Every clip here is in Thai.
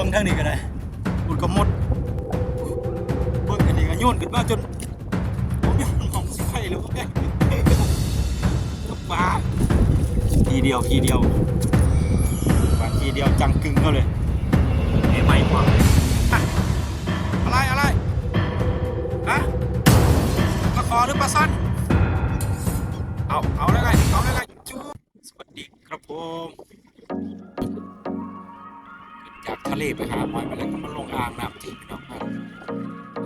บิ่งทางนี้ก็ได้คุณก็หมดเบิ่งอันนี้ก็โยนขึ้นมาจนผมยังมองสิไฟเลยว่าปลาทีเดียวทีเดียวปลาทีเดียวจังกึ่งก็เลยเอ้ไม่กว่า เลไปหาหอยมาแล้วก็มาลงอ่างน้ำที่พี่น้องครับ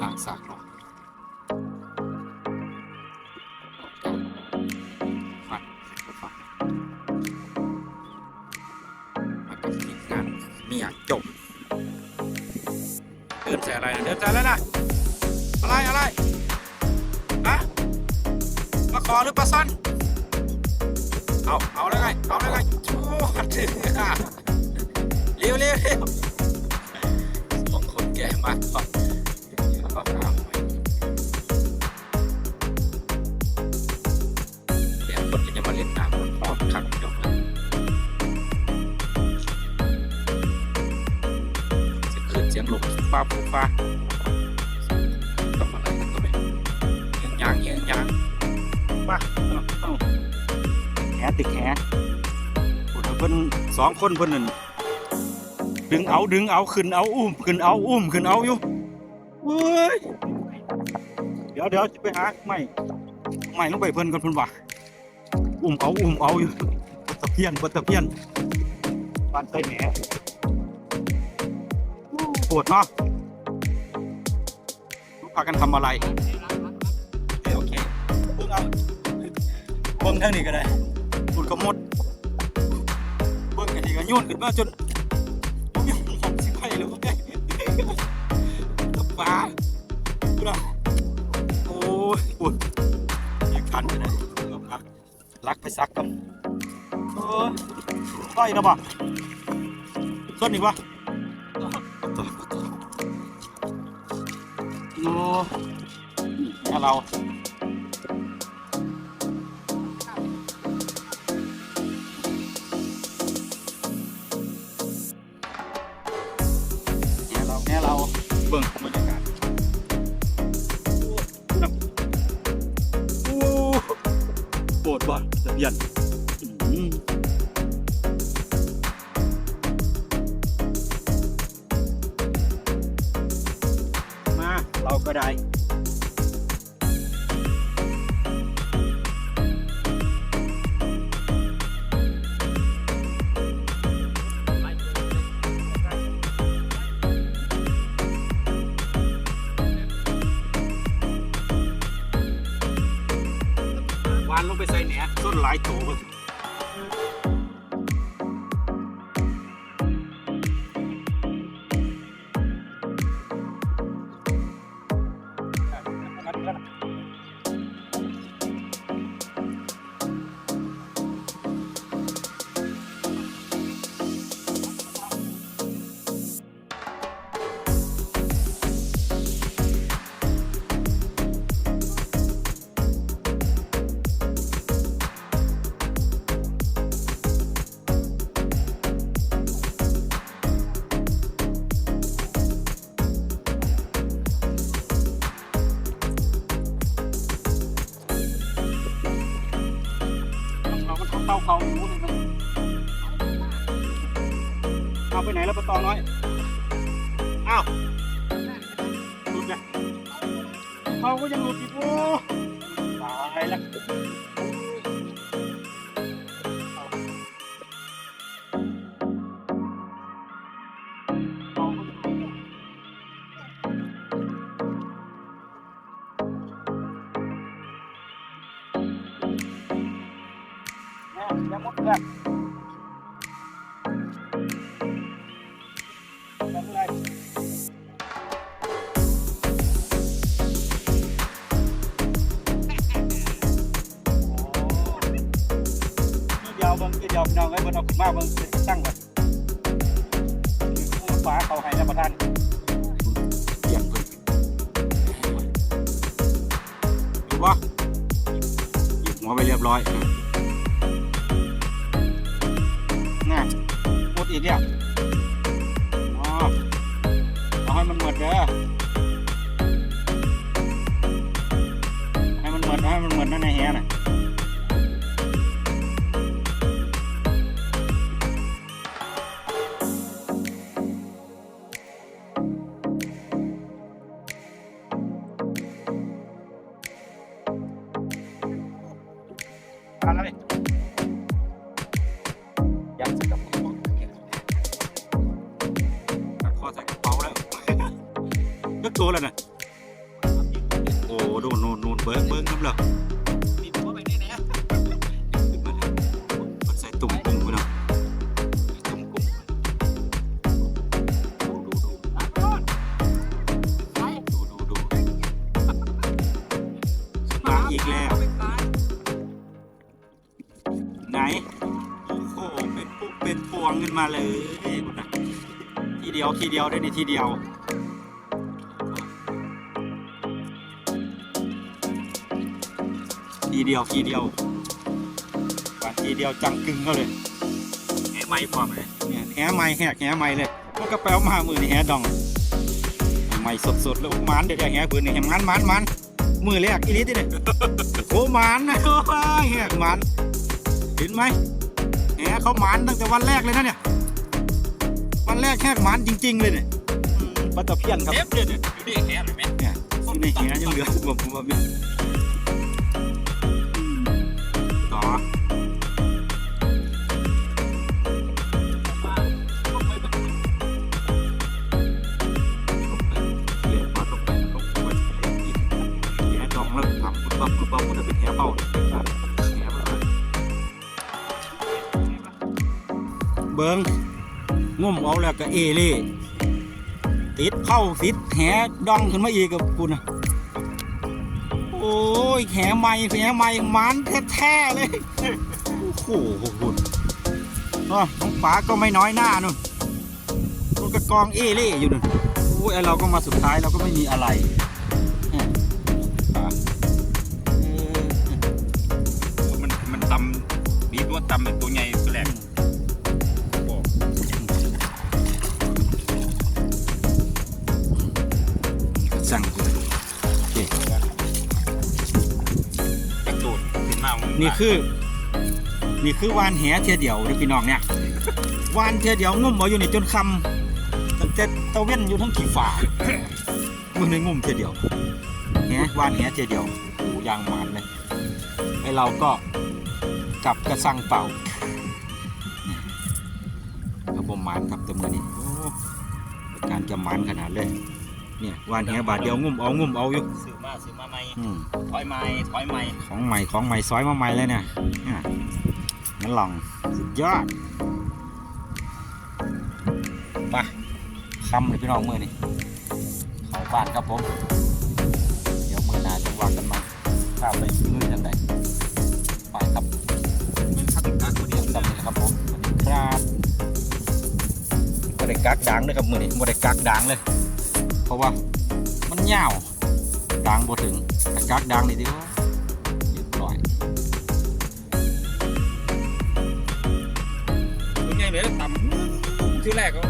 อ่างสากเนาะฟันฟันมากับทีงานเมียจมเดินใส่อะไรนะเดินใส่อะไรนะอะไรอะไรอะปลาคอหรือปลาซ่อนเอา เอาแล้วไง เอาแล้วไงชูดถึงอะเร็วเร็วเร็ว องคนแก่มากก่อนเอาน้ำไว้เดี๋ยวคนจะมาเล่นน้ำมันพร้อมคักจบแล้วเสียงขึ้นเสียงลงฟ้าฟูฟ้าทำอะไรกันตัวเองเงี้ยางเงี้ยยางมาเอาเอาแหติดแหพูดถึงเพิ่นสองคนเพิ่นนั่น ดึงเอาดึงเอาขึ้นเอาอุ้มขึ้นเอาอุ้มขึ้นเอาอยู่เว้ยเดี๋ยวเดี๋ยวจะไปหาไม่ไม่ลงไปเพิ่นกันเพิ่นว่าอุ้มเอาอุ้มเอาอยู่ปะตะเพียนปะตะเพียนบ้านใต้แหนปวดเนาะพากันทำอะไรโอเคโอเคเบิ่งเอาเบิ่งทางนี้ก็ได้ปวดกระมดเบิ่งอันนี้ก็โยนขึ้นมาจนผมยังม องสิไปเลยว่าปลานะโอ้ยปวดยังคันอยู่เลยรักรักไปซักกันโอ้ยไปนะบ่ส้นอีกวะโอ้ยเรา บิ่งบรรยากาศโอ้ปวดบ่จะเบียนมาเราก็ได้ นต้น เบิ่งเราหมูเลยเอาไปไหนแล้วปตอน้อย อ้าวหลุดไงเขาก็ยังหลุดอีกโอ้ ยังหมดเลยไม่เป็นเดียวเบิ่งทีเดียวพี่น้องเอ้ยเบิ่งเอาขึ้นมาเบิ่งตั้งไว้คือฟ้าเขาให้รับประทานเสียงเพิ่นดูบ่หยิบหัวไปเรียบร้อย งา ก็ตัวแล้วนะโอ้โดนโนนโนนเบิ้งเบิ้งน้ำเหรอมีหัวไปนี่นะขึ้นมาแล้วมันใส่ตุ่มกุ้งไปเนาะใส่ตุ่มกุ้งดูดูดูไปดูดูดูมาอีกแล้วไหนโอ้โหเป็นปุ๊บเป็นพวงขึ้นมาเลยนะทีเดียวทีเดียวได้ในทีเดียว ทีเดียวทีเดียววันทีเดียวจังกึงก็เลยแหไม่พร้อมเลยเนี่ยแหไม้แหกแหไม้เลยมันก็แปลวมามือนี่แหดองไม้สดๆแล้วมันเดี๋ยวจะแหปืนนี่แหมันมันมันมือแรกอีลิตเนี่ยโอ้มันนะโอ้ยแหกมันเห็นไหมแหเขามันตั้งแต่วันแรกเลยนะเนี่ยวันแรกแหกมันจริง ๆ เลยเนี่ยอืมปลาตะเพียนครับเทปเดือนอยู่ดีแหเลยไหมเนี่ยอยู่ในแหยังเหลือผมผมว่ามีต่อเลี้ย เป็นแหเป้าแหแบบเบิ้งงุ่มเอาแล้วก็เอเล่ติดเข้าติดแหดองขึ้นมาอีกกับคุณนะ โอ้ยแหใหม่แหใหม่มันแท้ๆเลย โอ้โหคุณน้องป๋าก็ไม่น้อยหน้านู่นนู่นก็กองเอเล่อยู่นู่นโอ้ยเราก็มาสุดท้ายเราก็ไม่มีอะไรมันมันตำบีบว่าตำเป็นตัวใหญ่ นมามันี่คือ นี่คือวานแหเทียเดียวนี่พี่น้องเนี่ยวานเทียเดียวงุ่มเอาอยู่นี่จนคำตั้งแต่ตะเว้นอยู่ทั้งขี่ฝ่ามึงในงุ่มเทียเดียวแหวานแหเทียเดียวโอ้ยางหมานเลยไอเราก็กลับกระสังเป่าเนี่ยกระผมหมานครับแตัวมือนี้โอ้การจะหมานขนาดเลย เนี่ยวานแหบาทเดียวงุ่มเอางุ่มเอาอยู่ซื้อมาซื้อมาใหม่อืมถอยใหม่ถอยใหม่ของใหม่ของใหม่ซอยมาใหม่เลยเนี่ยอะงั้นลองสุดยอดไปคำเลยพี่น้องมือนี่เข้าบ้านครับผม เดี๋ยวมือหน้าจะวางกันใหมาข้าวไปมือจังไดไปครับมันพักกักคนเดีเดี๋ยยววจำเลยครับผมสวัสดีครับบริกักดังเลยครับมือนี่บริกักดังเลย เพราะว่ามันยาวดังบ่ถึงแต่กักดังนี่ดีกว่าเรียบร้อยเป็นไงเนี่ยต่ำที่แรกก็